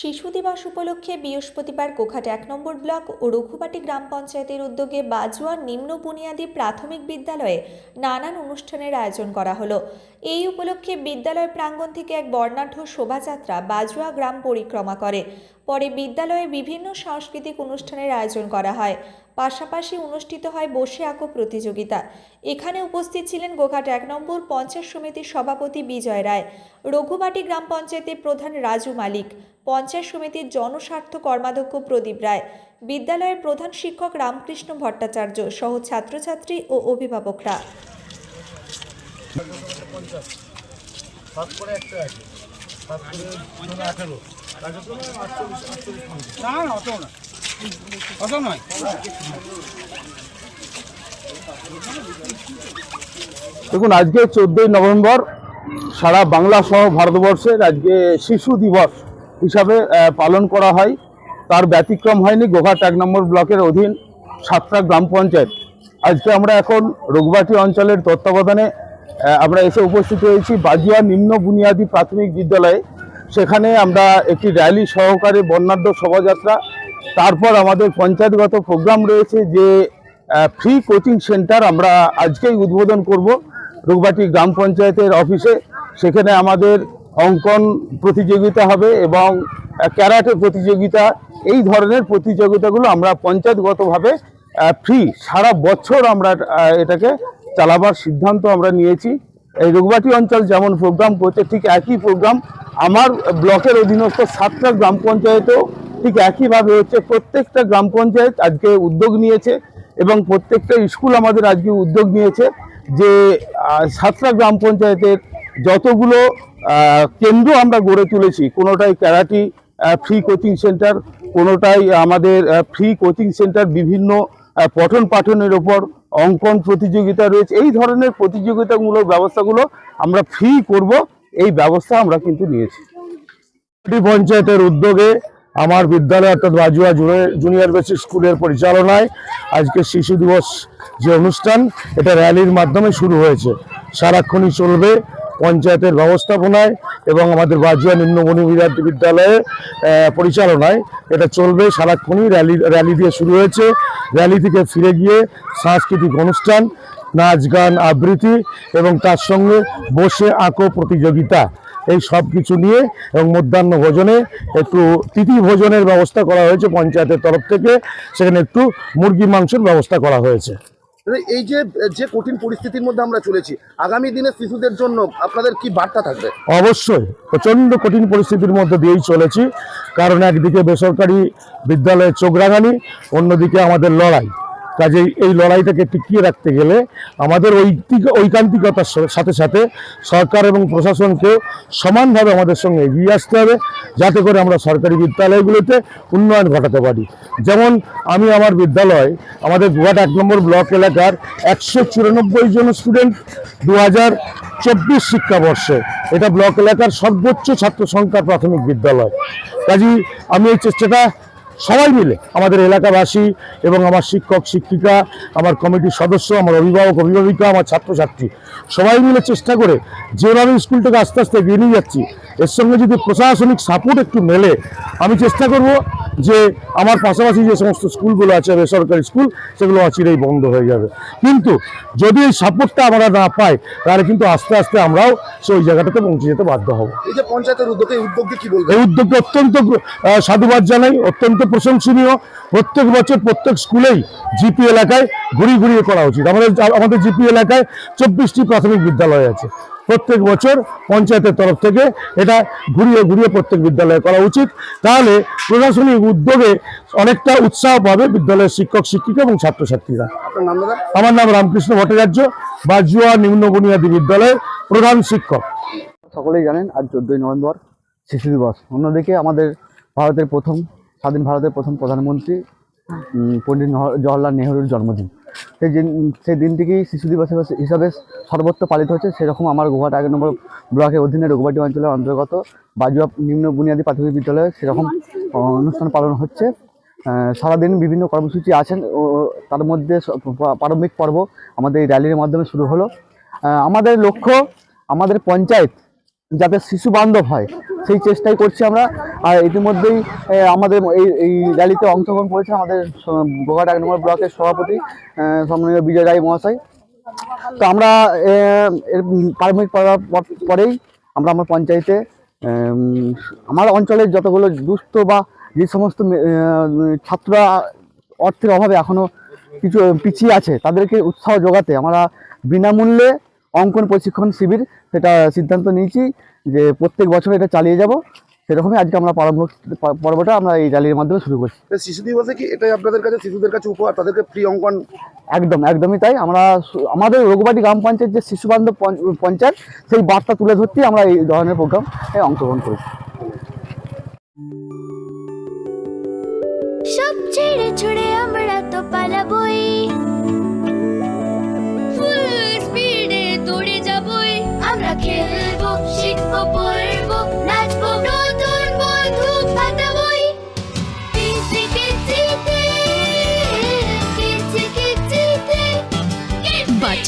শিশু দিবস উপলক্ষে বৃহস্পতিবার কোখাট এক নম্বর ব্লক ও রঘুবাটি গ্রাম পঞ্চায়েতের উদ্যোগে বাজুয়া নিম্ন বুনিয়াদী প্রাথমিক বিদ্যালয়ে নানান অনুষ্ঠানের আয়োজন করা হলো। এই উপলক্ষে বিদ্যালয় প্রাঙ্গণ থেকে এক বর্ণাঢ্য শোভাযাত্রা বাজুয়া গ্রাম পরিক্রমা করে। পরে বিদ্যালয়ে বিভিন্ন সাংস্কৃতিক অনুষ্ঠানের আয়োজন করা হয়। পাশাপাশি অনুষ্ঠিত হয় বসে আঁকো প্রতিযোগিতা। এখানে উপস্থিত ছিলেন গোঘাট এক নম্বর পঞ্চায়েত সমিতির সভাপতি বিজয় রায়, রঘুবাটি গ্রাম পঞ্চায়েতের প্রধান রাজু মালিক পঞ্চায়েত সমিতির জনস্বার্থ কর্মাধ্যক্ষ প্রদীপ রায়, বিদ্যালয়ের প্রধান শিক্ষক রামকৃষ্ণ ভট্টাচার্য সহ ছাত্রছাত্রী ও অভিভাবকরা। দেখুন, আজকে চোদ্দই নভেম্বর সারা বাংলা সহ ভারতবর্ষের আজকে শিশু দিবস। হিসাবে পালন করা হয়। তার ব্যতিক্রম হয়নি গোঘাট এক নম্বর ব্লকের অধীন সাতটা গ্রাম পঞ্চায়েত। আজকে আমরা এখন রঘুবাটি অঞ্চলের তত্ত্বাবধানে আমরা এসে উপস্থিত হয়েছি বাজিয়া নিম্ন বুনিয়াদী প্রাথমিক বিদ্যালয়ে। সেখানে আমরা একটি র্যালি সহকারে বর্ণাঢ্য শোভাযাত্রা, তারপর আমাদের পঞ্চায়েতগত প্রোগ্রাম রয়েছে যে ফ্রি কোচিং সেন্টার আমরা আজকেই উদ্বোধন করব রঘুবাটি গ্রাম পঞ্চায়েতের অফিসে। সেখানে আমাদের অঙ্কন প্রতিযোগিতা হবে এবং ক্যারাটে প্রতিযোগিতা, এই ধরনের প্রতিযোগিতাগুলো আমরা পঞ্চায়েতগতভাবে ফ্রি সারা বছর আমরা এটাকে চালাবার সিদ্ধান্ত আমরা নিয়েছি। এই রঘুবাটি অঞ্চল যেমন প্রোগ্রাম করছে, ঠিক একই প্রোগ্রাম আমার ব্লকের অধীনস্থ সাতটা গ্রাম পঞ্চায়েতেও ঠিক একইভাবে হচ্ছে। প্রত্যেকটা গ্রাম পঞ্চায়েত আজকে উদ্যোগ নিয়েছে এবং প্রত্যেকটা স্কুল আমাদের আজকে উদ্যোগ নিয়েছে যে সাতটা গ্রাম পঞ্চায়েতের যতগুলো কেন্দ্র আমরা গড়ে তুলেছি। কোনোটাই ক্যারাটি ফ্রি কোচিং সেন্টার কোনোটাই আমাদের ফ্রি কোচিং সেন্টার বিভিন্ন পঠন পাঠনের ওপর অঙ্কন প্রতিযোগিতা রয়েছে। এই ধরনের প্রতিযোগিতামূলক ব্যবস্থাগুলো আমরা ফ্রি করব। এই ব্যবস্থা আমরা কিন্তু নিয়েছি। পঞ্চায়েতের উদ্যোগে আমার বিদ্যালয় অর্থাৎ বাজুয়া জুনিয়র বেসিক স্কুলের পরিচালনায় আজকে শিশু দিবস যে অনুষ্ঠান, এটা র্যালির মাধ্যমে শুরু হয়েছে। সারাক্ষণই চলবে। পঞ্চায়েতের ব্যবস্থাপনায় এবং আমাদের বাজুয়া নিম্নমণি বিদ্যা- বিদ্যালয়ে পরিচালনায় এটা চলবে। সারাক্ষণই র্যালি র্যালি দিয়ে শুরু হয়েছে। র্যালি থেকে ফিরে গিয়ে সাংস্কৃতিক অনুষ্ঠান, নাচ গান, আবৃত্তি এবং তার সঙ্গে বসে আঁকো প্রতিযোগিতা। এই সব কিছু নিয়ে এবং মধ্যাহ্ন ভোজনে একটু তিথি ভোজনের ব্যবস্থা করা হয়েছে পঞ্চায়েতের তরফ থেকে। সেখানে একটু মুরগি মাংসের ব্যবস্থা করা হয়েছে। এই যে যে কঠিন পরিস্থিতির মধ্যে আমরা চলেছি, আগামী দিনে শিশুদের জন্য আপনাদের কি বার্তা থাকবে? অবশ্যই, প্রচণ্ড কঠিন পরিস্থিতির মধ্যে দিয়েই চলেছি, কারণ একদিকে বেসরকারি বিদ্যালয়ের চোখ রাঙানি অন্যদিকে আমাদের লড়াই। কাজেই এই লড়াইটাকে টিকিয়ে রাখতে গেলে আমাদের ঐকান্তিকতার সাথে সাথে সরকার এবং প্রশাসনকে সমানভাবে আমাদের সঙ্গে এগিয়ে আসতে হবে, যাতে করে আমরা সরকারি বিদ্যালয়গুলোতে উন্নয়ন ঘটাতে পারি। যেমন আমি আমার বিদ্যালয়, আমাদের গুয়াহাট এক নম্বর ব্লক এলাকার একশো চুরানব্বই জন স্টুডেন্ট দু হাজার চব্বিশ শিক্ষাবর্ষে। এটা ব্লক এলাকার সর্বোচ্চ ছাত্র সংখ্যার প্রাথমিক বিদ্যালয়। কাজী আমি এই চেষ্টাটা সবাই মিলে, আমাদের এলাকাবাসী এবং আমার শিক্ষক, শিক্ষিকা, আমার কমিটির সদস্য, আমার অভিভাবক, অভিভাবিকা, আমার ছাত্রছাত্রী, সবাই মিলে চেষ্টা করে যেভাবে স্কুলটাকে আস্তে আস্তে এগিয়ে নিয়ে যাচ্ছি, এর সঙ্গে যদি প্রশাসনিক সাপোর্ট একটু মেলে, আমি চেষ্টা করব যে আমার পাশাপাশি যে সমস্ত স্কুলগুলো আছে বেসরকারি স্কুল সেগুলো অচিরেই বন্ধ হয়ে যাবে। কিন্তু যদি এই সাপোর্টটা আমরা না পাই তাহলে কিন্তু আস্তে আস্তে আমরাও সেই জায়গাটাতে পৌঁছে যেতে বাধ্য হব। এই যে পঞ্চায়েতের উদ্যোগে উদ্যোগকে কি বলবেন? এই উদ্যোগকে অত্যন্ত সাধুবাদ জানাই অত্যন্ত প্রশংসনীয়। প্রত্যেক বছর প্রত্যেক স্কুলেই জিপি এলাকায় ঘুরিয়ে ঘুরিয়ে করা উচিত। আমাদের আমাদের জিপি এলাকায় চব্বিশটি প্রাথমিক বিদ্যালয় আছে। প্রত্যেক বছর পঞ্চায়েতের তরফ থেকে এটা ঘুরিয়ে ঘুরিয়ে প্রত্যেক বিদ্যালয়ে করা উচিত। তাহলে প্রশাসনিক উদ্যোগে অনেকটা উৎসাহ পাবে বিদ্যালয়ের শিক্ষক শিক্ষিকা এবং ছাত্রছাত্রীরা। আমার নাম রামকৃষ্ণ ভট্টাচার্য বাজুয়া নিম্ন বুনিয়াদী বিদ্যালয়ের প্রধান শিক্ষক। সকলেই জানেন আজ চোদ্দোই নভেম্বর শিশু দিবস। অন্যদিকে আমাদের ভারতের প্রথম স্বাধীন ভারতের প্রথম প্রধানমন্ত্রী পণ্ডিত জওয়াহরলাল নেহরুর জন্মদিন। সেই দিন সেই দিনটিকেই শিশু দিবস হিসাবে সর্বত্র পালিত হচ্ছে। সেরকম আমার গোহাট এক নম্বর ব্লকের অধীনে রঘুবাটি অঞ্চলের অন্তর্গত বাজুয়া নিম্ন বুনিয়াদী প্রাথমিক বিদ্যালয়ে সেরকম অনুষ্ঠান পালন হচ্ছে। সারাদিন বিভিন্ন কর্মসূচি আছেন ও তার মধ্যে প্রারম্ভিক পর্ব আমাদের এই র্যালির মাধ্যমে শুরু হলো। আমাদের লক্ষ্য আমাদের পঞ্চায়েত যাতে শিশু বান্ধব হয়। সেই চেষ্টাই করছি আমরা। আর ইতিমধ্যেই আমাদের এই এই র্যালিতে অংশগ্রহণ করেছে আমাদের গোঘাট এক নম্বর ব্লকের সভাপতি সম্মানীয় বিজয় রায় মহাশয়। তো আমরা এ, এর প্রাথমিক পড়ার পর- পরেই আমরা আমার পঞ্চায়েতে আমার অঞ্চলের যতগুলো দুস্থ বা যে সমস্ত ছাত্ররা অর্থের অভাবে এখনও কিছু পিছিয়ে আছে তাদেরকে উৎসাহ যোগাতে আমরা বিনামূল্যে অঙ্কন প্রশিক্ষণ শিবির সেটা সিদ্ধান্ত নিয়েছি যে প্রত্যেক বছর এটা চালিয়ে যাব। সেরকমই আজকে আমরা প্রারম্ভ পর্বটা আমরা এই র্যালির মাধ্যমে শুরু করছি। শিশু দিবসে কি এটাই আপনাদের কাছে শিশুদের কাছে উপহার তাদেরকে ফ্রি অঙ্কন? একদম একদমই তাই। আমরা আমাদের রঘুবাটি গ্রাম পঞ্চায়েত যে শিশু বান্ধব পঞ্চ- পঞ্চায়েত সেই বার্তা তুলে ধরতেই আমরা এই ধরনের প্রোগ্রাম অংশগ্রহণ করেছি। সব ছেড়ে ছুড়ে আমরা তো পালাবই।